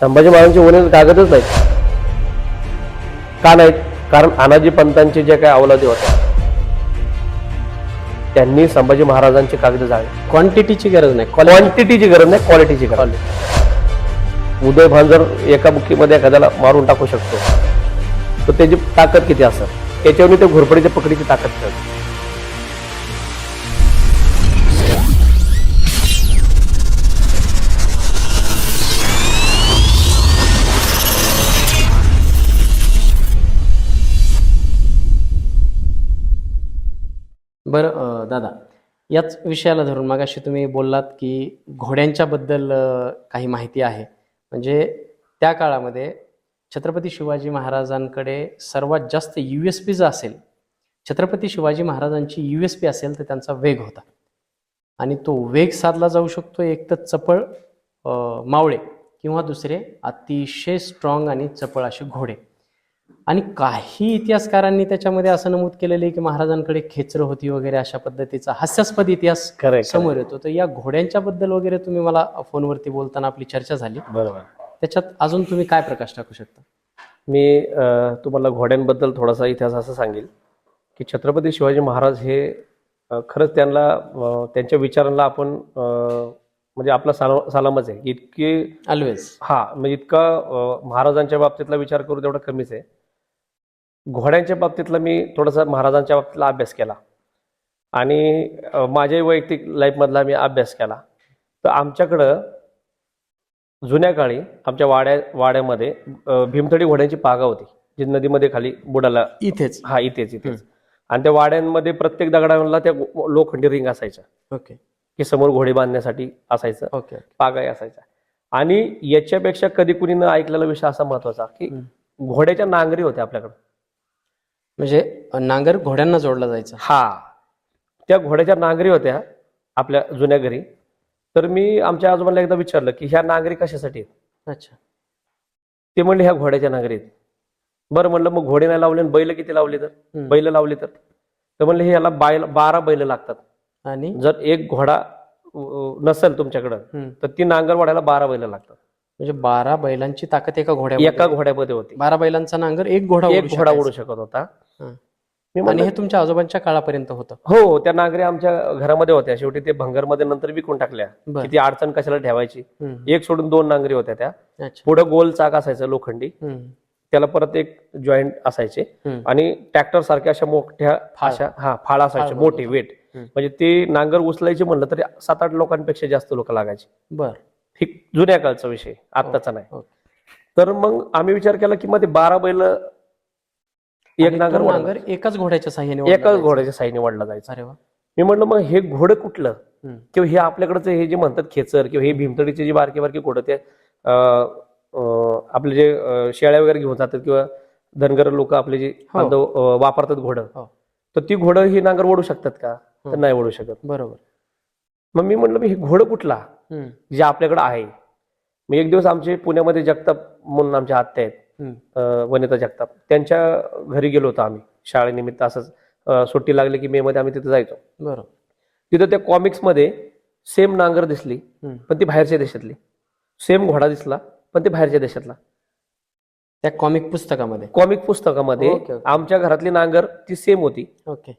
संभाजी महाराजांचे ओने कागदच नाहीत. का नाहीत? कारण अनाजी पंतांचे जे काही अवलादी होत्या त्यांनी संभाजी महाराजांचे कागद जाळले क्वांटिटीची गरज नाही. क्वांटिटीची गरज नाही क्वालिटीची गरज उदय भान जर एका बुक्कीमध्ये एखाद्याला मारून टाकू शकतो तर त्याची ताकद किती असत त्याच्यावर ते घोरपडीच्या पकडीची ताकद कळते बरं दादा याच विषयाला धरून मागाशी तुम्ही बोललात की घोड्यांच्याबद्दल काही माहिती आहे. म्हणजे त्या काळामध्ये छत्रपती शिवाजी महाराजांकडे सर्वात जास्त यू एस पी जर असेल छत्रपती शिवाजी महाराजांची यू एस पी असेल तर त्यांचा वेग होता. आणि तो वेग साधला जाऊ शकतो एक तर चपळ मावळे किंवा दुसरे अतिशय स्ट्रॉंग आणि चपळ असे घोडे. आणि काही इतिहासकारांनी त्याच्यामध्ये असं नमूद केलेलं आहे की महाराजांकडे खेचरं होती वगैरे अशा पद्धतीचा हास्यास्पद इतिहास समोर येतो. तर या घोड्यांच्या बद्दल वगैरे तुम्ही मला फोनवरती बोलताना आपली चर्चा झाली. बरोबर. त्याच्यात अजून तुम्ही काय प्रकाश टाकू शकता? मी तुम्हाला घोड्यांबद्दल थोडासा इतिहास असं सांगेल की छत्रपती शिवाजी महाराज हे खरंच त्यांना त्यांच्या विचारांना आपण म्हणजे आपला साला सालामच आहे. इतकी ऑलवेज हा म्हणजे इतका महाराजांच्या बाबतीतला विचार करू तेवढा कमीच आहे. घोड्यांच्या बाबतीतला मी थोडासा महाराजांच्या बाबतीतला अभ्यास केला. आणि माझ्या वैयक्तिक लाईफमधला मी अभ्यास केला. तर आमच्याकडं जुन्या काळी आमच्या वाड्या वाड्यामध्ये भीमथडी घोड्यांची पागा होती. जी नदीमध्ये खाली बुडाला इथेच? हा इथेच इथेच. आणि त्या वाड्यांमध्ये प्रत्येक दगडाला त्या लोखंडी रिंग असायच्या. ओके. की समोर घोडे बांधण्यासाठी असायचं ओके पागाही असायचा आणि याच्यापेक्षा कधी कुणी न ऐकलेला विषय असा महत्त्वाचा की. घोड्याच्या नांगरी होत्या आपल्याकडे म्हणजे नांगर घोड्यांना जोडला जायचा. हा. त्या घोड्याच्या नांगरी होत्या आपल्या जुन्या घरी. तर मी आमच्या आजोबांना एकदा विचारलं की ह्या नांगरी कशासाठी आहेत? अच्छा. ते म्हणले ह्या घोड्याच्या नांगरी आहेत. बरं म्हणलं मग घोडे नाही लावले आणि बैल किती लावली तर? हम्म. बैल लावली तर. तर म्हणले हे याला बाय बारा बैल लागतात. आणि? जर एक घोडा अं, नसेल तुमच्याकडं हम्म. तर ती नांगर वाढायला बारा बैल लागतात. म्हणजे बारा बैलांची ताकद एका घोड्या एका घोड्यामध्ये होती. बारा बैलांचा नांगर एक घोडा एक घोडा. ओढू शकत होता. आणि हे तुमच्या आजोबांच्या काळापर्यंत होतं. हो त्या नांगरी आमच्या घरामध्ये होत्या. शेवटी ते भंगरमध्ये नंतर विकून टाकल्या. बर. की ती अडचण कशाला ठेवायची. एक सोडून दोन नांगरी होत्या त्या. पुढे गोल चाक असायचं लोखंडी. त्याला परत एक जॉईंट असायचे. आणि ट्रॅक्टर सारख्या अशा मोठ्या फाळ. अशा हा फाळ असायचे मोठे. वेट. म्हणजे ते नांगर उचलायचे म्हणलं तरी सात आठ लोकांपेक्षा जास्त लोक लागायचे. बर. ठीक जुन्या काळचा विषय आत्ताचा नाही ओके. तर मग आम्ही विचार केला की मग ते बारा बैल एक नांगर नांगर एकाच घोड्याच्या साह्याने एकाच. घोड्याच्या साईने वाढला जायचा अरे वा मी म्हटलं मग हे घोडं कुठलं. किंवा हे आपल्याकडचं हे जे म्हणतात खेचर किंवा हे भीमतडीचे जे बारके बारके घोडं ते आपले जे शेळ्या वगैरे घेऊन जातात किंवा धनगर लोक आपले जे हो. वापरतात घोडं हो. तर ती घोडं ही नांगर ओढू शकतात का तर हं. नाही ओढू शकत बरोबर मग मी म्हटलं मी हे घोडं कुठला. जे आपल्याकडे आहे. मग एक दिवस आमचे पुण्यामध्ये जगताप म्हणून आमच्या आत्या आहेत. वनिता जगताप. त्यांच्या घरी गेलो होतो आम्ही शाळेनिमित्त असंच. सुट्टी लागली की मे मध्ये आम्ही तिथे जायचो. बरोबर तिथं त्या कॉमिक्समध्ये सेम नांगर दिसली. पण ती बाहेरच्या देशातली. सेम घोडा दिसला पण ते बाहेरच्या देशातला. त्या कॉमिक पुस्तकामध्ये? कॉमिक पुस्तकामध्ये. आमच्या घरातली नांगर ती सेम होती. ओके.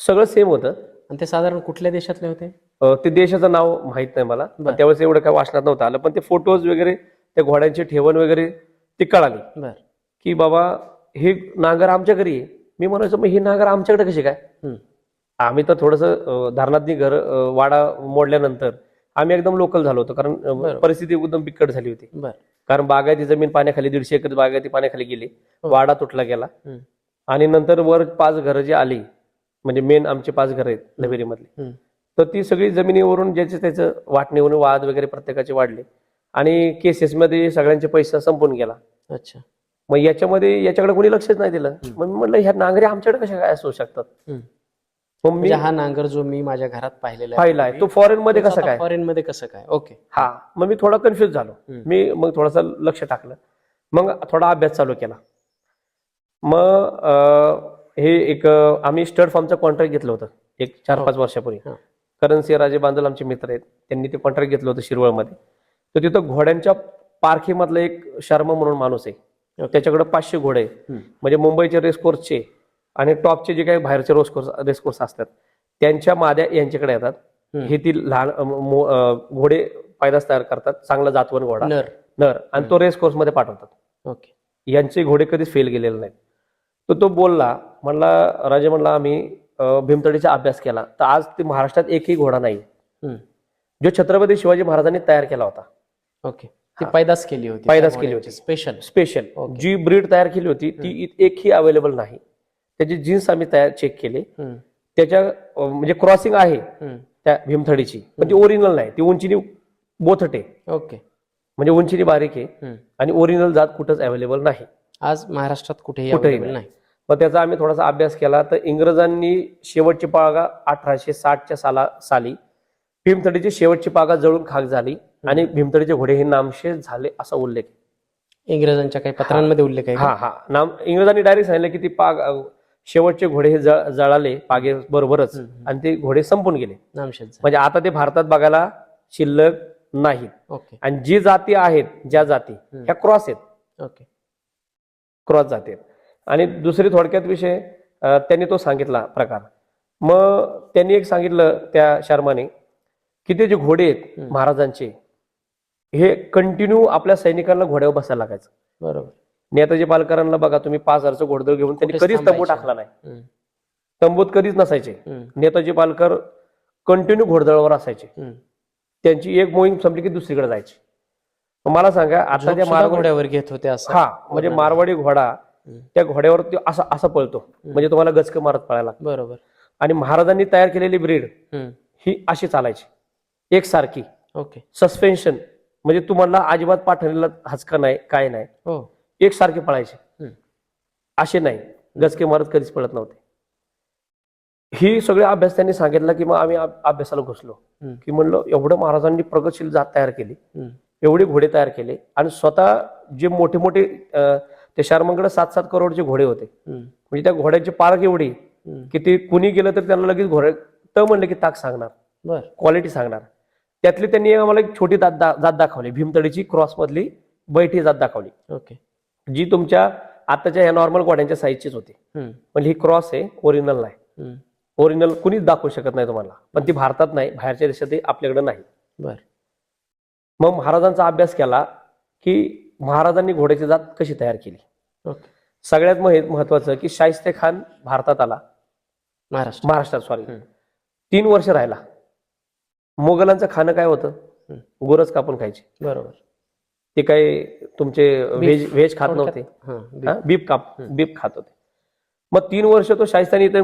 सगळं सेम होतं. आणि ते साधारण कुठल्या देशातले होते? ते देशाचं नाव माहीत नाही मला. बरं. त्यावेळेस एवढं काय वाचनात नव्हतं आलं. पण ते फोटोज वगैरे त्या घोड्यांची ठेवण वगैरे ती कळाली. बर. की बाबा हे नांगर आमच्या घरी आहे. मी म्हणायचो मग ही नांगर आमच्याकडे कशी काय? हम्म. आम्ही तर थोडस धारणातनी घर अं, वाडा मोडल्यानंतर आम्ही एकदम लोकल झालो होतो. कारण अं. परिस्थिती एकदम बिकट झाली होती. बर. कारण बागायती जमीन पाण्याखाली दीडशे एकर बागायती पाण्याखाली गेली. हो. वाडा तुटला गेला. हम्म. आणि नंतर वर पाच घरं जी आली म्हणजे मेन आमचे पाच घरं आहेत हम्म. तर ती सगळी जमिनीवरून ज्याचे त्याचं वाटणीवरून वाद वगैरे प्रत्येकाचे वाढले. आणि केसेसमध्ये सगळ्यांचे पैसा संपून गेला. अच्छा. मग याच्यामध्ये याच्याकडे कोणी लक्षच नाही दिलं. मग मी म्हटलं ह्या नांगरी आमच्याकडे कशा काय असू शकतात. मग मी म्हणजे हा नांगर जो मी माझ्या घरात पाहिलेला पाहिला आहे तो फॉरेन मध्ये कसा काय? फॉरेन मध्ये कसं काय? ओके हा. मग मी थोडा कन्फ्युज झालो. मी मग थोडासा लक्ष टाकलं. मग थोडा अभ्यास चालू केला. मग हे एक आम्ही स्टड फॉर्मचं कॉन्ट्रॅक्ट घेतलं होतं. एक चार हो. पाच वर्षापूर्वी. हा. करण सिंह राजे बांदल आमचे मित्र आहेत. त्यांनी ते कॉन्ट्रॅक्ट घेतलं होतं शिरवळमध्ये. तर तिथं घोड्यांच्या पारखीमधला एक शर्मा म्हणून माणूस आहे. त्याच्याकडे पाचशे घोडे. म्हणजे मुंबईचे रेसकोर्सचे आणि टॉपचे जे काही बाहेरचे रेसकोर्स रेसकोर्स असतात. त्यांच्या माद्या यांच्याकडे येतात. हे ती लहान घोडे पैदास तयार करतात. चांगला जातवन घोडा. नर. नर. आणि तो रेस कोर्समध्ये पाठवतात. ओके. यांचे घोडे कधीच फेल गेलेले नाहीत. तर तो बोलला म्हणला राजे म्हणला आम्ही भीमतडीचा अभ्यास केला. तर आज ते महाराष्ट्रात एकही घोडा नाही. जो छत्रपती शिवाजी महाराजांनी तयार केला होता. ओके. ती पैदास केली होती. पैदास केली होती. Special special. जी ब्रीड तयार केली होती ती एकही अवेलेबल नाही. त्याची जीन्स आम्ही तयार चेक केले. त्याच्या म्हणजे क्रॉसिंग आहे त्या भीमथडीची. पण ती ओरिजिनल नाही. ती उंचीनी बोथटे ओके. म्हणजे उंचीनी बारीक आहे. आणि ओरिजिनल जात कुठंच अवेलेबल नाही. आज महाराष्ट्रात कुठेही नाही. नाही मग त्याचा आम्ही थोडासा अभ्यास केला तर इंग्रजांनी शेवटची पागा अठराशे साठच्या साला साली भीमथडीची शेवटची पागा जळून खाक झाली आणि भीमथडीचे घोडे हे नामशेष झाले असा उल्लेख आहे. इंग्रजांच्या काही पत्रांमध्ये उल्लेख आहे? हा हा नाम इंग्रजांनी डायरेक्ट सांगितलं की ती पाग शेवटचे घोडे हे जळ- जळाले पागे बरोबरच. आणि ते घोडे संपून गेले. म्हणजे आता ते भारतात बघायला शिल्लक नाहीत ओके आणि जी जाती आहेत ज्या जाती. ह्या क्रॉस आहेत ओके क्रॉस जाती आहेत आणि दुसरी थोडक्यात विषय त्यांनी तो सांगितला प्रकार मग त्यांनी एक सांगितलं त्या शर्माने की ते जे घोडे आहेत. महाराजांचे हे कंटिन्यू आपल्या सैनिकांना घोड्यावर बसायला लागायचं बरोबर नेताजी पालकरांना बघा तुम्ही पाच हजारचं घोडदळ घेऊन त्यांनी कधीच तंबू टाकला नाही. तंबूत कधीच नसायचे. नेताजी पालकर कंटिन्यू घोडदळावर असायचे. त्यांची एक मोहीम संपली की दुसरीकडे जायची मला सांगा आता त्या सुद्धा मारवाडी घोड्यावर घेत होते असं हा म्हणजे मारवाडी घोडा. त्या घोड्यावर तो असा असा पळतो. म्हणजे तुम्हाला गचक मारत पळायला. बरोबर. आणि महाराजांनी तयार केलेली ब्रीड. ही अशी चालायची. एकसारखी ओके. सस्पेन्शन म्हणजे तुम्हाला अजिबात पाठवलेला हचका नाही काय नाही. हो. एकसारखे पळायचे. असे नाही. गचके मारत कधीच पळत नव्हते. ही सगळे अभ्यास त्यांनी सांगितला की मग आम्ही अभ- अभ्यासाला घुसलो. की म्हणलं एवढं महाराजांनी प्रगतशील जात तयार केली. एवढे घोडे तयार केले. आणि स्वतः जे मोठे मोठे अं, ते शर्मांकडे सात सात करोडचे घोडे होते. म्हणजे त्या घोड्यांची पारख एवढी. की ते कुणी गेलं तर त्यांना लगेच घोडे त म्हणलं की ताक सांगणार. बर. क्वालिटी सांगणार. त्यातली त्यांनी आम्हाला एक छोटी जात जात दाखवली. भीमतडीची क्रॉस मधली बैठी जात दाखवली. ओके. जी तुमच्या आताच्या ह्या नॉर्मल घोड्यांच्या साईजचीच होती. म्हणजे ही क्रॉस आहे ओरिजिनल नाही. ओरिजिनल कुणीच दाखवू शकत नाही तुम्हाला. पण ती भारतात नाही बाहेरच्या देशातही आपल्याकडे नाही. बर. मग महाराजांचा अभ्यास केला की महाराजांनी घोड्याची जात कशी तयार केली? सगळ्यात मह- महत्वाचं की शाहिस्ते खान भारतात आला. महाराष्ट्र. महाराष्ट्रात सॉरी. तीन वर्ष राहिला. मोगलांचं खाणं काय होतं? गोरच कापून खायचे. बरोबर. ते काही तुमचे व्हेज व्हेज खात नव्हते. बीफ. काप बीफ खात होते. मग तीन वर्ष तो शाहिस्तानी इथे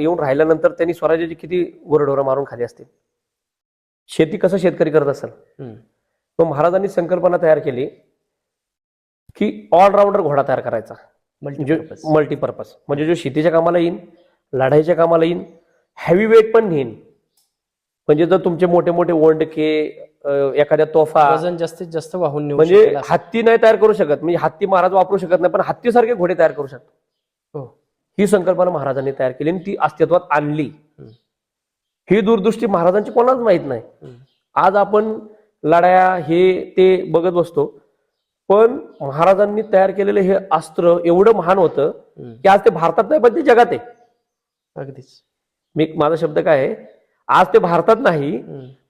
येऊन राहिल्यानंतर त्यांनी स्वराज्याची किती गोरडोरं मारून खाली असतील? शेती कसं शेतकरी करत असेल. मग महाराजांनी संकल्पना तयार केली. की ऑलराऊंडर घोडा तयार करायचा. Multipurpose. मल्टीपर्पज म्हणजे जो शेतीच्या कामाला येईन लढाईच्या कामाला येईन हेवी वेट पण नेईन म्हणजे जर तुमचे मोठे मोठे ओंडके एखाद्या तोफा वजन जास्तीत जास्त वाहून नेऊ म्हणजे. हत्ती नाही तयार करू शकत. म्हणजे हत्ती महाराज वापरू शकत नाही पण हत्तीसारखे घोडे तयार करू शकतो हो. ही संकल्पना महाराजांनी तयार केली आणि ती अस्तित्वात आणली. ही दूरदृष्टी महाराजांची कोणालाच माहीत नाही. आज आपण लढाया हे ते बघत बसतो. पण महाराजांनी तयार केलेलं हे अस्त्र एवढं महान होतं. की आज ते भारतात नाही पण ते जगात आहे अगदीच मी माझा शब्द काय आहे आज ते भारतात नाही.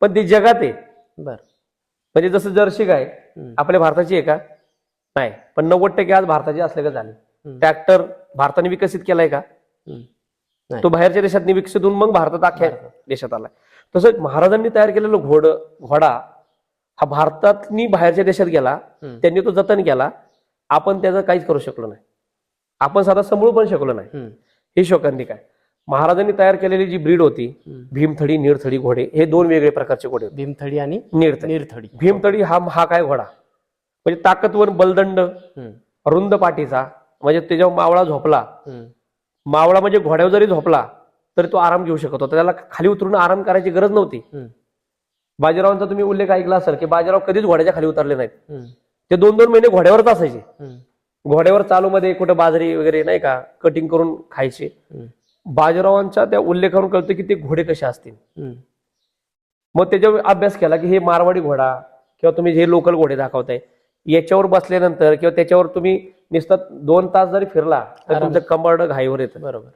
पण ते जगात आहे बर म्हणजे जसं जर्सी गाय. आपल्या भारताची आहे का नाही पण नव्वद टक्के आज भारताची असल्या झाले. ट्रॅक्टर भारताने विकसित केलाय का. तो बाहेरच्या देशात विकसित होऊन मग भारतात भारतात. देशात आलाय तसंच महाराजांनी तयार केलेलं घोड घोडा हा भारतातनी बाहेरच्या देशात गेला. त्यांनी तो जतन केला आपण त्याचं काहीच करू शकलो नाही आपण साधा सांभाळू पण शकलो नाही. ही शोकांनी काय महाराजांनी तयार केलेली जी ब्रीड होती. भीमथडी निरथडी घोडे हे दोन वेगळे प्रकारचे घोडे भीमथडी आणि निरथडी भीमथडी हा हा काय घोडा म्हणजे ताकदवर बलदंड. रुंद पाठीचा म्हणजे त्याच्यावर मावळा झोपला. मावळा म्हणजे घोड्यावर जरी झोपला तरी तो आराम घेऊ शकत होता त्याला खाली उतरून आराम करायची गरज नव्हती. बाजीरावांचा तुम्ही उल्लेख ऐकला असेल की बाजीराव कधीच घोड्याच्या खाली उतरले नाहीत. ते दोन दोन महिने घोड्यावरच असायचे. घोड्यावर चालू मध्ये कुठं बाजरी वगैरे नाही का कटिंग करून खायचे. बाजीरावांच्या त्या उल्लेखावरून कळतं की ते घोडे कसे असतील. मग त्याच्यावर अभ्यास केला की हे मारवाडी घोडा किंवा तुम्ही जे लोकल घोडे दाखवताय याच्यावर बसल्यानंतर किंवा त्याच्यावर तुम्ही नुसतं दोन तास जरी फिरला तर. तुमचं कंबरड घाईवर येतं बरोबर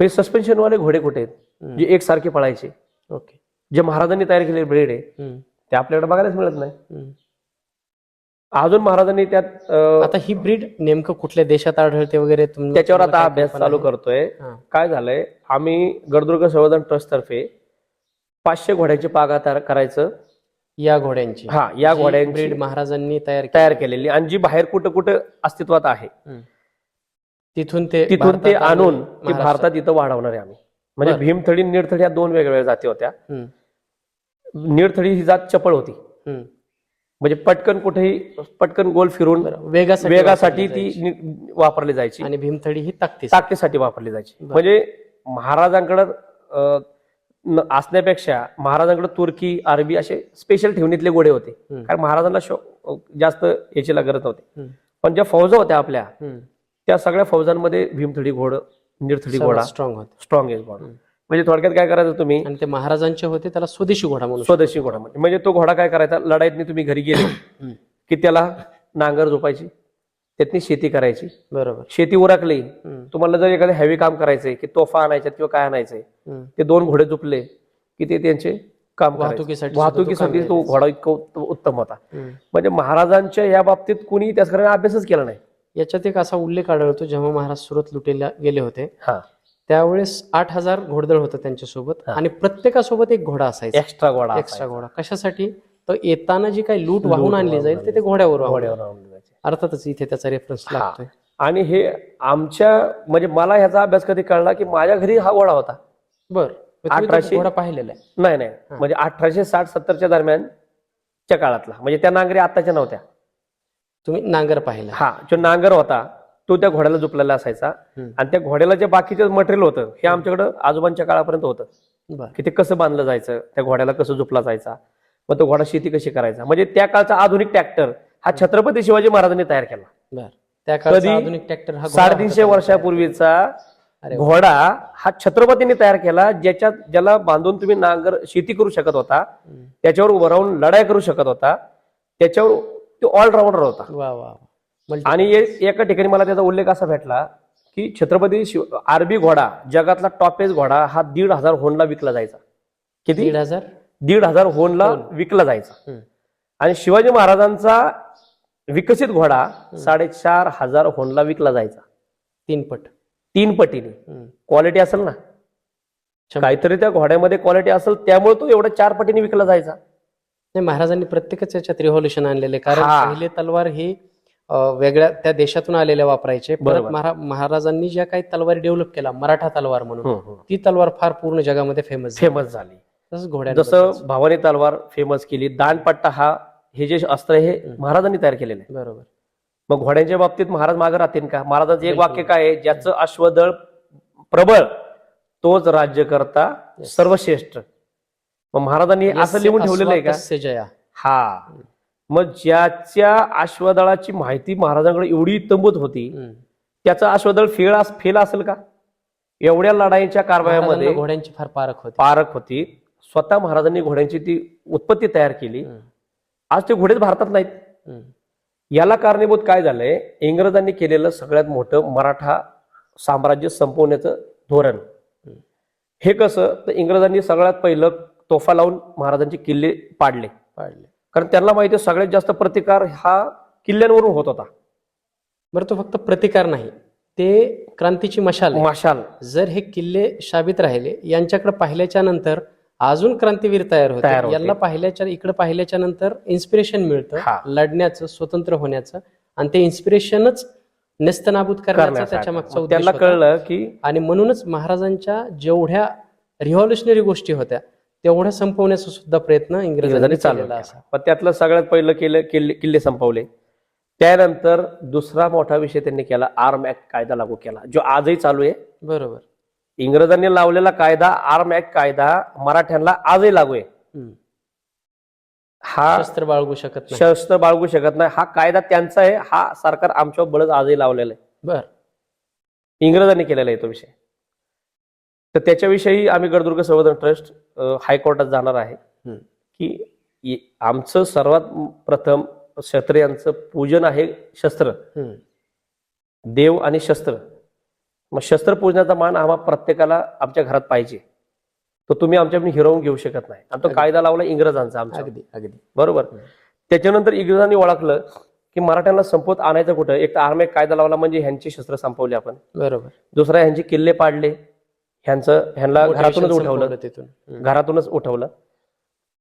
हे सस्पेन्शन वाले घोडे कुठे आहेत. जे एकसारखे पळायचे ओके जे महाराजांनी तयार केलेले ब्रेड आहे. ते आपल्याकडे बघायलाच मिळत नाही. अजून महाराजांनी त्यात आता ही ब्रीड नेमकं कुठल्या देशात आढळते वगैरे त्याच्यावर आता अभ्यास चालू? करतोय. काय झालंय आम्ही गडदुर्ग संवर्धन ट्रस्ट तर्फे पाचशे घोड्याची पागा तयार करायचं या घोड्यांची हा या घोड्यांची ब्रीड महाराजांनी तयार. तयार केलेली आणि जी बाहेर कुठं कुठं अस्तित्वात आहे. तिथून ते तिथून ते आणून. भारतात इथं वाढवणार आहे आम्ही म्हणजे. भीमथडी निरथडी या दोन वेगवेगळ्या जाती होत्या निरथडी ही जात चपळ होती हम्म. म्हणजे पटकन कुठेही पटकन गोल फिरून बरं. वेगासाठी ती. नि- वापरली जायची आणि भीमथडी ही ताकती ताकदीसाठी वापरली जायची बरं. म्हणजे महाराजांकडं असण्यापेक्षा महाराजांकडे तुर्की अरबी असे स्पेशल ठेवणीतले घोडे होते हम्म. कारण महाराजांना शो- जास्त याची गरज नव्हती हम्म. पण ज्या फौजा होत्या आपल्या हम्म. त्या सगळ्या फौजांमध्ये भीमथडी घोड निरथडी घोडा स्ट्रॉंग होते स्ट्रॉंग आहे घोडा हम्म. म्हणजे थोडक्यात काय करायचं तुम्ही आणि ते महाराजांचे होते त्याला स्वदेशी घोडा म्हणून स्वदेशी घोडा म्हणजे म्हणजे तो घोडा काय करायचा लढाईतनी तुम्ही घरी गेले. की त्याला नांगर झोपायची त्यातनी शेती करायची बरोबर शेती उरकली. तुम्हाला जर एखादे हेवी काम करायचंय की तोफा आणायच्यात किंवा काय आणायचंय. ते दोन घोडे झुपले की ते त्यांचे काम. वाहतुकीसाठी वाहतुकीसाठी तो. घोडा इतका उत- उत्तम होता. म्हणजे महाराजांच्या या बाबतीत कुणी त्याच अभ्यासच केला नाही याच्यात एक असा उल्लेख आढळतो जेव्हा महाराज सुरत लुटेला गेले होते हा त्यावेळेस आठ हजार घोडदळ होतं त्यांच्यासोबत. आणि प्रत्येकासोबत एक घोडा असायचा. एक्स्ट्रा घोडा एक्स्ट्रा घोडा. कशासाठी? तर येताना जी काही लूट वाहून आणली जाईल ते ते घोड्यावर घोड्यावर. अर्थातच इथे त्याचा रेफरन्स. लागतोय. आणि हे आमच्या म्हणजे मला ह्याचा अभ्यास कधी कळला की माझ्या घरी हा घोडा होता. बर. अठराशे- घोडा पाहिलेला आहे. नाही नाही. म्हणजे अठराशे साठ सत्तरच्या दरम्यानच्या काळातला. म्हणजे त्या नांगरी आताच्या नव्हत्या. तुम्ही नांगर पाहिला. हा जो नांगर होता तो त्या घोड्याला झुपलेला असायचा. आणि त्या घोड्याला जे बाकीचे मटेरियल होतं हे आमच्याकडं आजोबांच्या काळापर्यंत होतं की ते कसं बांधलं जायचं त्या घोड्याला कसं झुपला जायचा मग तो घोडा शेती कशी करायचा म्हणजे त्या काळचा आधुनिक ट्रॅक्टर हा छत्रपती शिवाजी महाराजांनी तयार केला त्या? आधुनिक ट्रॅक्टर हा साडेतीनशे. वर्षापूर्वीचा. घोडा हा छत्रपतींनी तयार केला ज्याच्यात ज्याला बांधून तुम्ही नांगर शेती करू शकत होता. त्याच्यावर उभं राहून लढाई करू शकत होता त्याच्यावर तो ऑलराऊंडर होता वा वा आणि एका ठिकाणी मला त्याचा उल्लेख असा भेटला की छत्रपती शिव आरबी घोडा जगातला टॉपेज घोडा हा दीड हजार होनला विकला जायचा. किती? दीड हजार? दीड हजार होनला होन. विकला जायचा. आणि शिवाजी महाराजांचा विकसित घोडा साडेचार हजार होनला विकला जायचा. तीन पट. तीन पटीने. क्वालिटी असेल ना. काहीतरी त्या घोड्यामध्ये क्वालिटी असेल त्यामुळे तो एवढ्या चार पटीने विकला जायचा. नाही महाराजांनी प्रत्येकच याच्यात रिव्हॉल्युशन आणलेले कारण. पहिले तलवार ही वेगळ्या त्या देशातून आलेल्या वापरायचे. परत महाराजांनी ज्या काही तलवारी डेव्हलप केला मराठा तलवार म्हणून. ती तलवार फार पूर्ण जगामध्ये फेमस फेमस झाली. तसंच घोड्या जसं भावानी तलवार फेमस केली दानपट्टा हा हे जे अस्त्र हे महाराजांनी तयार केलेलं बरोबर. मग घोड्यांच्या बाबतीत महाराज मागे राहतील का? महाराजांचं एक. वाक्य काय आहे? ज्याचं अश्वदळ प्रबळ तोच राज्य करता. सर्वश्रेष्ठ. मग महाराजांनी असं लिहून ठेवलेलं आहे का? हा. मग ज्याच्या अश्वदळाची माहिती महाराजांकडे एवढी तंबूत होती. त्याचं अश्वदळ फेल अस- फेल असेल का? एवढ्या लढाईच्या कारवायामध्ये घोड्यांची फार पारख होती. पारख होती. स्वतः महाराजांनी घोड्यांची ती उत्पत्ती तयार केली. आज ते घोडेच भारतात नाहीत. याला कारणीभूत काय झालंय? इंग्रजांनी केलेलं सगळ्यात मोठं मराठा साम्राज्य संपवण्याचं धोरण. हे कसं? तर इंग्रजांनी सगळ्यात पहिलं तोफा लावून महाराजांचे किल्ले पाडले. पाडले. कारण त्यांना माहिती आहे सगळ्यात जास्त प्रतिकार हा किल्ल्यांवरून होत होता बरं तो फक्त प्रतिकार नाही ते क्रांतीची मशाल आहे. माशाल जर हे किल्ले शाबित राहिले यांच्याकडे पाहिल्याच्या नंतर अजून क्रांतीवीर तयार तयार होते होते. यांना पाहिल्याच्या इकडे पाहिल्याच्या नंतर इन्स्पिरेशन मिळतं. लढण्याचं स्वतंत्र होण्याचं आणि ते इन्स्पिरेशनच नेस्तनाबूत करण्याचा. त्याच्या मागचा मग उद्देश त्यांना होता. कळलं की आणि म्हणूनच महाराजांच्या जेवढ्या रिव्हॉल्युशनरी गोष्टी होत्या तेवढ्या संपवण्याचा सुद्धा प्रयत्न इंग्रजांनी इंग्रजांनी चालू केलेला केला. असा. पण त्यातलं सगळ्यात पहिलं केलं किल्ले किल्ले संपवले. त्यानंतर दुसरा मोठा विषय त्यांनी केला. आर्म ऍक्ट कायदा लागू केला जो आजही चालू आहे. बरोबर. इंग्रजांनी लावलेला कायदा आर्म ऍक्ट कायदा मराठ्यांना आजही लागू आहे. हा शस्त्र बाळगू शकत नाही. शस्त्र बाळगू शकत नाही. हा कायदा त्यांचा आहे. हा सरकार आमच्यावर बळच आजही लावलेला आहे. बर. इंग्रजांनी केलेला आहे तो विषय. तर त्याच्याविषयी आम्ही गडदुर्ग संवर्धन ट्रस्ट हायकोर्टात जाणार आहे. की आमचं सर्वात प्रथम क्षत्रियांचं पूजन आहे शस्त्र. देव आणि शस्त्र. मग शस्त्र पूजनाचा मान आम्हा प्रत्येकाला आमच्या घरात पाहिजे. तो तुम्ही आमच्याकडून हिरवून घेऊ शकत नाही. आणि तो अगदी. कायदा लावला इंग्रजांचा आमच्या. अगदी अगदी. बरोबर. त्याच्यानंतर इंग्रजांनी ओळखलं की मराठ्यांना संपवत आणायचं कुठं? एक तर आर्मी कायदा लावला म्हणजे ह्यांची शस्त्र संपवली आपण. बरोबर. दुसरा ह्यांचे किल्ले पाडले. ह्यांचं ह्यांना घरातूनच उठवलं. तिथून. घरातूनच उठवलं.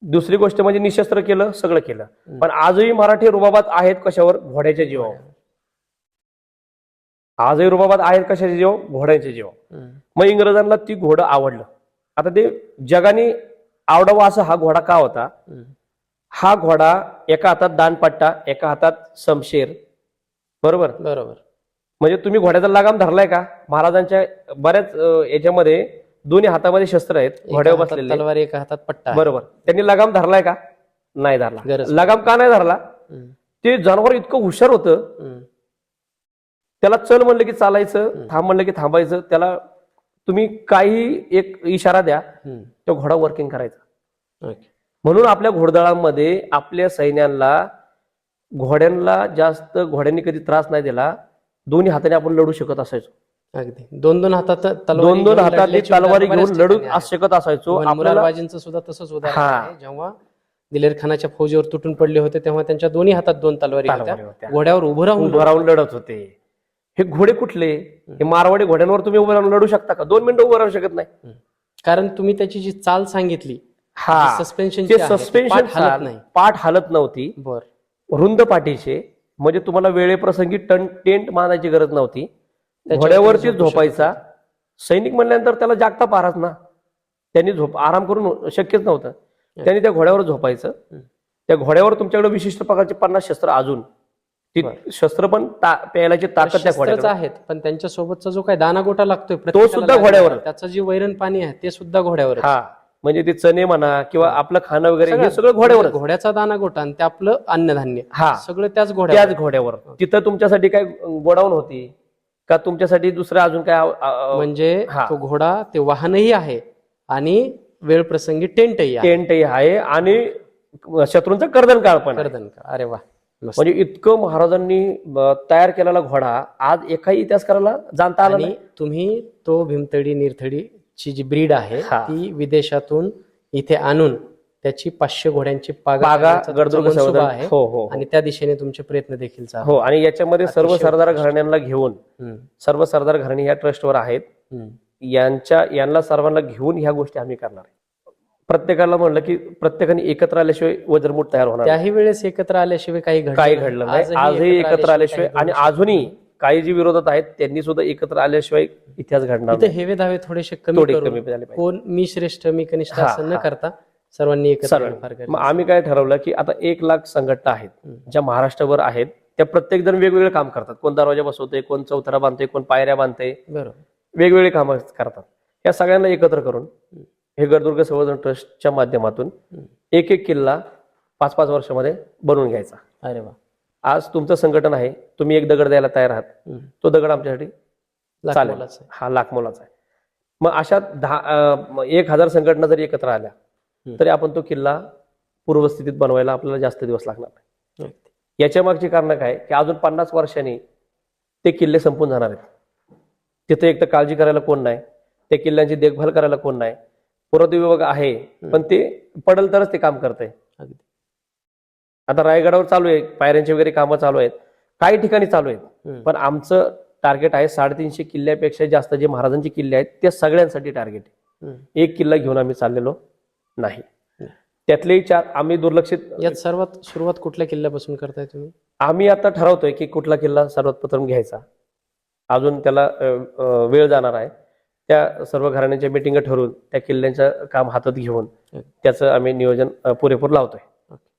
दुसरी गोष्ट म्हणजे निशस्त्र केलं सगळं केलं. पण आजही मराठी रुबाबात आहेत कशावर? घोड्याच्या जीवावर. आजही रुबाबात आहेत कशाच्या जीव घोड्यांच्या जीव. मग इंग्रजांना ती घोडं आवडलं. आता ते जगाने आवडावा असा हा घोडा का होता. हा घोडा एका हातात दानपट्टा एका हातात शमशेर बरोबर? बरोबर. म्हणजे तुम्ही घोड्याचा लगाम धरलाय का महाराजांच्या बऱ्याच याच्यामध्ये दोन्ही हातामध्ये शस्त्र आहेत घोड्यावर बसलेले तलवार एका हातात पट्टा. बरोबर त्यांनी लगाम धरलाय का नाही धरला लगाम का नाही धरला. ते जनावर इतकं हुशार होतं. त्याला चल म्हणलं की चालायचं. थांब म्हणलं की थांबायचं त्याला तुम्ही काही एक इशारा द्या. तो घोडा वर्किंग करायचा. म्हणून आपल्या घोडदळांमध्ये आपल्या सैन्यांना घोड्यांना जास्त घोड्यांनी कधी त्रास नाही दिला दोन्ही हाताने आपण लढू शकत असायचो. अगदी. दोन दोन हातात तलवारी दोन दोन हातातली लढल्याची तलवारी घेऊन लढू. शकत असायचो. मुरारबाजींचं सुद्धा तसंच उदाहरण. आहे. जेव्हा दिलेर खानाच्या फौजीवर तुटून पडले होते तेव्हा त्यांच्या दोन्ही हातात दोन तलवारी होत्या. घोड्यावर उभं राहून उभं राहून लढत होते. हे घोडे कुठले? हे मारवाडी घोड्यांवर तुम्ही उभं राहून लढू शकता का? दोन मिनिटं उभं राहू शकत नाही. कारण तुम्ही त्याची जी चाल सांगितली हा. सस्पेन्शन सस्पेन्शन हलत नाही. पाठ हलत नव्हती. बर. रुंद पाठीचे म्हणजे तुम्हाला वेळेप्रसंगी टन टेंट बांधायची गरज नव्हती. त्याच्यावरती घोड्यावरती झोपू झोपायचा. सैनिक म्हणल्यानंतर त्याला जागता पाराच ना. त्यांनी झोप आराम करून शक्यच नव्हतं. त्यांनी त्या घोड्यावर झोपायचं. त्या घोड्यावर तुमच्याकडे विशिष्ट प्रकारचे पन्नास शस्त्र अजून. ती. शस्त्र पण ता- प्यायलाची ताकद त्या घोड्याकडे. आहेत पण त्यांच्या सोबतचा जो काय दाना गोटा लागतोय प्रत्येकाला सुद्धा घोड्यावर. त्याचं जे वैरण पाणी आहे ते सुद्धा घोड्यावर हा. म्हणजे ते चणे म्हणा किंवा आपलं खाणं वगैरे हे सगळं घोड्यावर घोड्याचा दाना गोटा आणि ते आपलं अन्नधान्य. हा. सगळं त्याच घोड्यावर. त्याच घोड्यावर. तिथं तुमच्यासाठी काय गोडाऊन होती? का तुमच्यासाठी दुसरं अजून काय म्हणजे हा. तो घोडा ते वाहनही आहे आणि वेळ प्रसंगी टेंटही आहे. टेंटही आहे आणि शत्रूंचा कर्दन काळ पण. कर्दन का अरे वा. म्हणजे इतकं महाराजांनी तयार केलेला घोडा आज एकाही इतिहासकाराला जाणता आला नाही. तुम्ही तो भीमतडी निरथडी ची जी ब्रीड आहे हा. ती विदेशातून इथे आणून त्याची पाचशे घोड्यांची पागा बागा करण्याचा तुमचा गडदुर्ग मनसुबा संवर्धन आहे हो हो आणि त्या दिशेने तुमचे प्रयत्न देखील चालू हो आणि याच्यामध्ये सर्व अतिशय सरदार उत्कृष्ट. घराण्यांना घेऊन हम्म, सर्व सरदार घराणी या ट्रस्टवर आहेत हम्म. यांच्या यांना सर्वांना घेऊन ह्या गोष्टी आम्ही करणार आहे प्रत्येकाला म्हणलं की प्रत्येकाने एकत्र आल्याशिवाय वज्रमूठ तयार होणार नाही. त्याही वेळेस एकत्र आल्याशिवाय काही घडलं काही. घडलं नाही आजही एकत्र आल्याशिवाय आणि अजूनही काही जी विरोधात आहेत त्यांनी सुद्धा एकत्र आल्याशिवाय इतिहास घडणार इथे. हेवे दावे थोडेसे कमी थोडे कमी झाले पाहिजे कोण मी श्रेष्ठ मी कनिष्ठ हा, असं न हा. करता सर्वांनी एकत्र सर्व. येणं फार गरजेचं मग आम्ही काय ठरवलं की आता एक लाख संघटना आहेत हम्म. ज्या महाराष्ट्रभर आहेत त्या प्रत्येक जण वेगवेगळे काम करतात कोण दरवाजा बसवते कोण चौथरा बांधते कोण पायऱ्या बांधते आहे. बरोबर वेगवेगळे कामं करतात या सगळ्यांना एकत्र करून हे गडदुर्ग संवर्धन ट्रस्टच्या माध्यमातून एक एक किल्ला पाच पाच वर्षामध्ये बनवून घ्यायचा अरे वा आज तुमचं संघटन आहे तुम्ही एक दगड द्यायला तयार आहात. तो दगड आमच्यासाठी लाख चालेल. आहे. हा लाख मोलाचा आहे मग अशा दहा एक हजार संघटना जरी एकत्र आल्या. तरी आपण तो किल्ला पूर्वस्थितीत बनवायला आपल्याला जास्त दिवस लागणार नाही. याच्या मागची कारण काय की अजून पन्नास वर्षांनी ते किल्ले संपून जाणार आहेत तिथे एक तर काळजी करायला कोण नाही त्या किल्ल्यांची देखभाल करायला कोण नाही पुरातत्व विभाग आहे पण ते पडल तरच ते काम करतंय अगदी आता रायगडावर चालू आहे पायऱ्यांची वगैरे कामं चालू आहेत काही ठिकाणी चालू आहेत. पण आमचं टार्गेट आहे साडेतीनशे किल्ल्यापेक्षा जास्त जे महाराजांची किल्ले आहेत ते सगळ्यांसाठी टार्गेट आहे. एक किल्ला घेऊन आम्ही चाललेलो नाही. त्यातलेही चार आम्ही दुर्लक्षित यात सर्वात सुरुवात कुठल्या किल्ल्यापासून करताय तुम्ही आम्ही आता ठरवतोय की कुठला किल्ला सर्वात प्रथम घ्यायचा अजून त्याला वेळ जाणार आहे त्या सर्व घराण्यांच्या मिटिंग ठरवून त्या किल्ल्यांचं काम हातात घेऊन. त्याचं आम्ही नियोजन पुरेपूर लावतोय.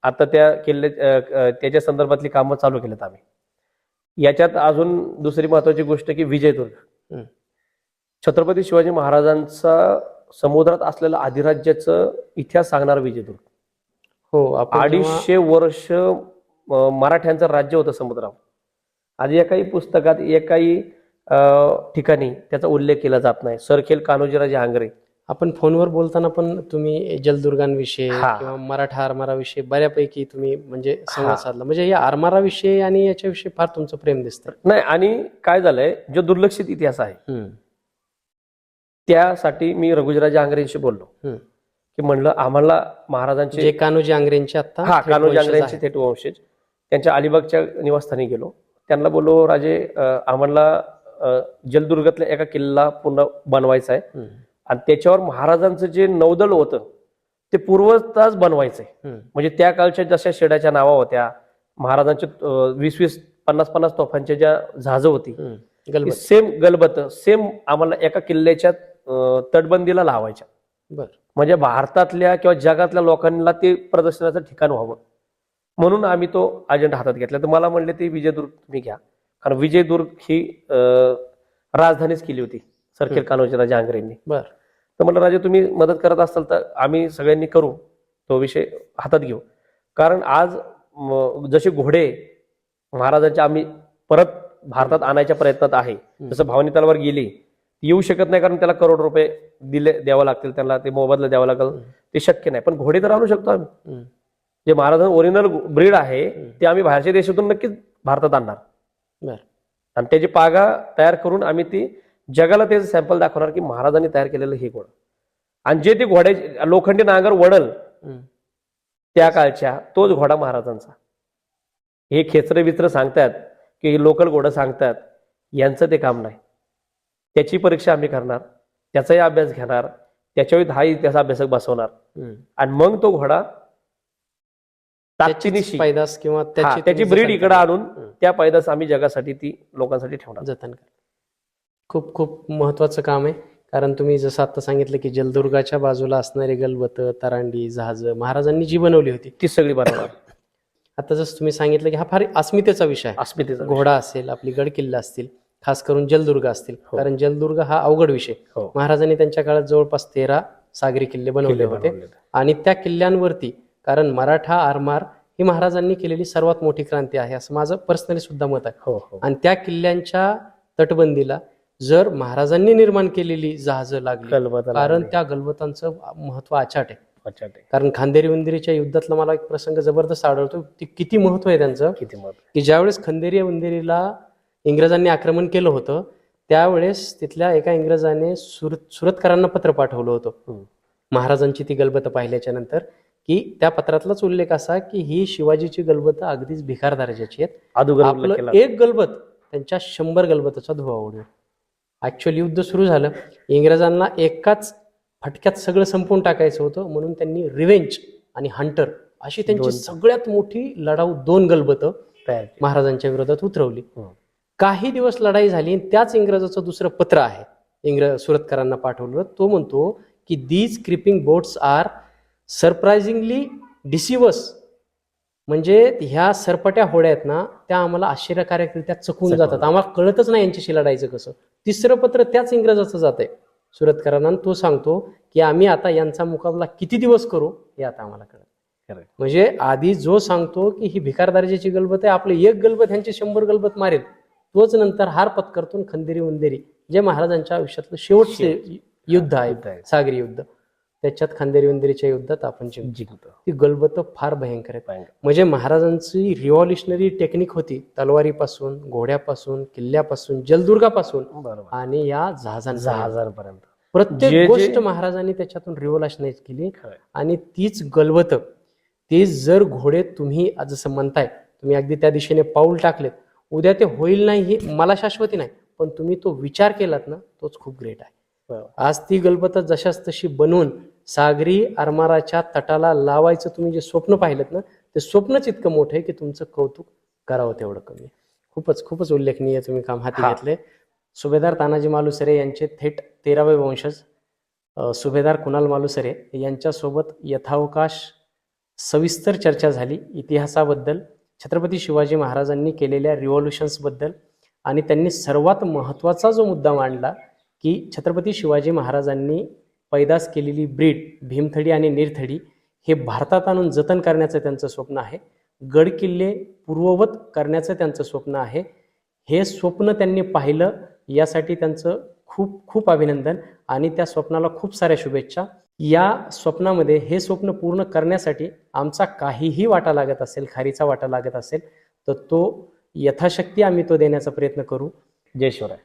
आता त्या किल्ले त्याच्या संदर्भातली कामं चालू केलेत आम्ही. याच्यात अजून दुसरी महत्वाची गोष्ट की विजयदुर्ग. छत्रपती शिवाजी महाराजांचा समुद्रात असलेलं अधिराज्याचं इतिहास सांगणारा विजयदुर्ग हो अडीचशे वर्ष मराठ्यांचं राज्य होतं समुद्रावर. आज एकाही पुस्तकात एकाही अ, ठिकाणी त्याचा उल्लेख केला जात नाही. सरखेल कान्होजीराजे आंग्रे आपण फोनवर बोलताना पण तुम्ही जलदुर्गांविषयी. किंवा मराठा आरमाराविषयी बऱ्यापैकी तुम्ही म्हणजे संवाद. साधला म्हणजे या आरमाराविषयी आणि याच्याविषयी फार तुमचं प्रेम दिसतं नाही आणि काय झालंय जो दुर्लक्षित इतिहास आहे त्यासाठी मी रघुजराजे आंग्रेंशी बोललो. की म्हणलं आम्हाला महाराजांचे कान्होजी आंग्रेंचे आता हा कान्होजी वंशज आंग्रेंचे. थेट वंशज त्यांच्या अलिबागच्या निवासस्थानी गेलो त्यांना बोललो राजे आम्हाला अं, जलदुर्गातला एका किल्ला पुन्हा बनवायचा आहे आणि त्याच्यावर महाराजांचं जे नौदल होतं ते पूर्वताच बनवायचंय. म्हणजे त्या काळच्या जशा शेड्याच्या नावा होत्या महाराजांच्या वीस वीस पन्नास पन्नास तोफांच्या ज्या जहाजं होती सेम गलबत. सेम आम्हाला एका किल्ल्याच्या तटबंदीला लावायच्या. बर. म्हणजे भारतातल्या किंवा जगातल्या लोकांना ते प्रदर्शनाचं ठिकाण व्हावं. म्हणून आम्ही तो अजेंडा हातात घेतला. तर मला म्हणले ते विजयदुर्ग तुम्ही घ्या. कारण विजयदुर्ग ही राजधानीच केली होती सरखेल कान्होजी राजा आंग्रेंनी. बर. तर म्हणलं राजे तुम्ही मदत करत असाल तर आम्ही सगळ्यांनी करू. तो विषय हातात घेऊ. कारण आज जसे घोडे महाराजांच्या आम्ही परत भारतात आणायच्या प्रयत्नात आहे जसं भावनी तलवार गेली येऊ शकत नाही कारण त्याला करोड रुपये दिले द्यावं लागतील त्यांना ते मोबदला द्यावं लागेल ते शक्य नाही. पण घोडे तर आणू शकतो आम्ही. जे महाराजांचं ओरिजिनल ब्रीड आहे ते आम्ही बाहेरच्या देशातून नक्कीच भारतात आणणार. आणि त्याची पागा तयार करून आम्ही ती जगाला त्याचं सॅम्पल दाखवणार की महाराजांनी तयार केलेलं हे घोडं. आणि जे ते घोड्याचे लोखंडी नांगर वडल त्या काळच्या तोच घोडा महाराजांचा. हे खेचरे बिचरं सांगतात की लोकल घोडं सांगतात यांचं ते काम नाही. त्याची परीक्षा आम्ही करणार त्याचाही अभ्यास घेणार त्याच्यावर हा त्याचा अभ्यासक बसवणार. आणि मग तो घोडा पैदास किंवा त्याची ब्रीड इकडे. आणून. त्या पैदास आम्ही जगासाठी ती लोकांसाठी ठेवणार. जतन करा. खूप खूप महत्वाचं काम आहे. कारण तुम्ही जसं आता सांगितलं की जलदुर्गाच्या बाजूला असणारे गलबत तरांडी जहाज महाराजांनी जी बनवली होती ती सगळी बनवणार. आता जसं तुम्ही सांगितलं की हा फार अस्मितेचा विषय आहे. अस्मितेचा घोडा असेल आपली गड किल्ला असतील खास करून जलदुर्ग असतील. हो. कारण जलदुर्ग हा अवघड विषय हो. महाराजांनी त्यांच्या काळात जवळपास तेरा सागरी किल्ले बनवले होते. आणि त्या किल्ल्यांवरती कारण मराठा आरमार ही महाराजांनी केलेली सर्वात मोठी क्रांती आहे असं माझं पर्सनली सुद्धा मत आहे. हो. आणि त्या किल्ल्यांच्या तटबंदीला जर महाराजांनी निर्माण केलेली जहाजं लागली कारण त्या गलबतांचं महत्त्व आचाट आहे. अच्छा ते कारण खांदेरी वंदिरीच्या युद्धातला मला एक प्रसंग जबरदस्त आढळतो की किती महत्त्व आहे त्यांचं? किती मत की ज्यावेळेस खंदेरी वंदिरीला इंग्रजांनी आक्रमण केलं होतं त्यावेळेस तिथल्या एका इंग्रजाने सुरत सुरतकरांना पत्र पाठवलं होतं. हम्म. महाराजांची ती गलबत पाहिल्याच्या नंतर की त्या पत्रातलाच उल्लेख असा की ही शिवाजीची गलबत अगदीच भिकार दर्जाची आहेत. अदुगर आपलं एक गलबत त्यांच्या शंभर गलबताचा धुवा उडवेल ऍक्च्युअली युद्ध सुरू झालं इंग्रजांना एकाच फटक्यात सगळं संपवून टाकायचं होतं म्हणून त्यांनी रिव्हेंज आणि हंटर अशी त्यांची. सगळ्यात मोठी लढाऊ दोन गलबतं. महाराजांच्या विरोधात उतरवली हम्म. काही दिवस लढाई झाली आणि त्याच इंग्रजाचं दुसरं पत्र आहे इंग्रज सुरतकरांना पाठवलं तो म्हणतो की these creeping bots are surprisingly deceives म्हणजे ह्या सरपट्या होड्या आहेत ना त्या आम्हाला आश्चर्यकारकरित्या चकवून जातात. आम्हाला कळतच नाही यांच्याशी लढायचं कसं. तिसरं पत्र त्याच इंग्रजाचं जात आहे सुरतकरांना. तो सांगतो की आम्ही आता यांचा मुकाबला किती दिवस करू हे आता आम्हाला कळत. म्हणजे आधी जो सांगतो की ही भिकार दर्जाची गलबत आहे आपलं एक गलबत ह्यांची शंभर गलबत मारेल तोच नंतर हार पत्करतून खंदेरी उंदेरी जे महाराजांच्या आयुष्यातलं शेवटचे युद्ध आहे. सागरी युद्ध. त्याच्यात खांदेरी उंदेरीच्या युद्धात आपण जिंकतो. ती गलबत फार भयंकर भयंकर. म्हणजे महाराजांची रिव्हॉल्युशनरी टेक्निक होती तलवारीपासून घोड्यापासून किल्ल्यापासून जलदुर्गापासून आणि या जहाजांपर्यंत. प्रत्येक गोष्ट महाराजांनी त्याच्यातून रिव्हॉल्युशनाइज केली. आणि तीच गलबत ते जर घोडे तुम्ही आज जसं म्हणताय तुम्ही अगदी त्या दिशेने पाऊल टाकलेत उद्या ते होईल नाही हे मला शाश्वती नाही पण तुम्ही तो विचार केलात ना तोच खूप ग्रेट आहे. आज ती गलबत जशाच तशी बनवून सागरी आरमाराच्या तटाला लावायचं तुम्ही जे स्वप्न पाहिलं ना ते स्वप्नच इतकं मोठं आहे की तुमचं कौतुक करावं तेवढं कमी. खूपच खूपच उल्लेखनीय तुम्ही काम हाती. घेतले सुभेदार तानाजी मालुसरे यांचे थेट तेरावे वंशज सुभेदार कुणाल मालुसरे यांच्यासोबत यथावकाश सविस्तर चर्चा झाली इतिहासाबद्दल छत्रपती शिवाजी महाराजांनी केलेल्या रिव्हॉल्युशन्सबद्दल आणि त्यांनी सर्वात महत्त्वाचा जो मुद्दा मांडला की छत्रपती शिवाजी महाराजांनी पैदास केलेली ब्रीड भीमथडी आणि निरथडी हे भारतात आणून जतन करण्याचं त्यांचं स्वप्न आहे. गड किल्ले पूर्ववत करण्याचं त्यांचं स्वप्न आहे. हे स्वप्न त्यांनी पाहिलं यासाठी त्यांचं खूप खूप अभिनंदन आणि त्या स्वप्नाला खूप साऱ्या शुभेच्छा. या स्वप्नामध्ये हे स्वप्न पूर्ण करण्यासाठी आमचा काहीही वाटा लागत असेल खारीचा वाटा लागत असेल तर तो यथाशक्ती आम्ही तो देण्याचा प्रयत्न करू. जय शिवराय.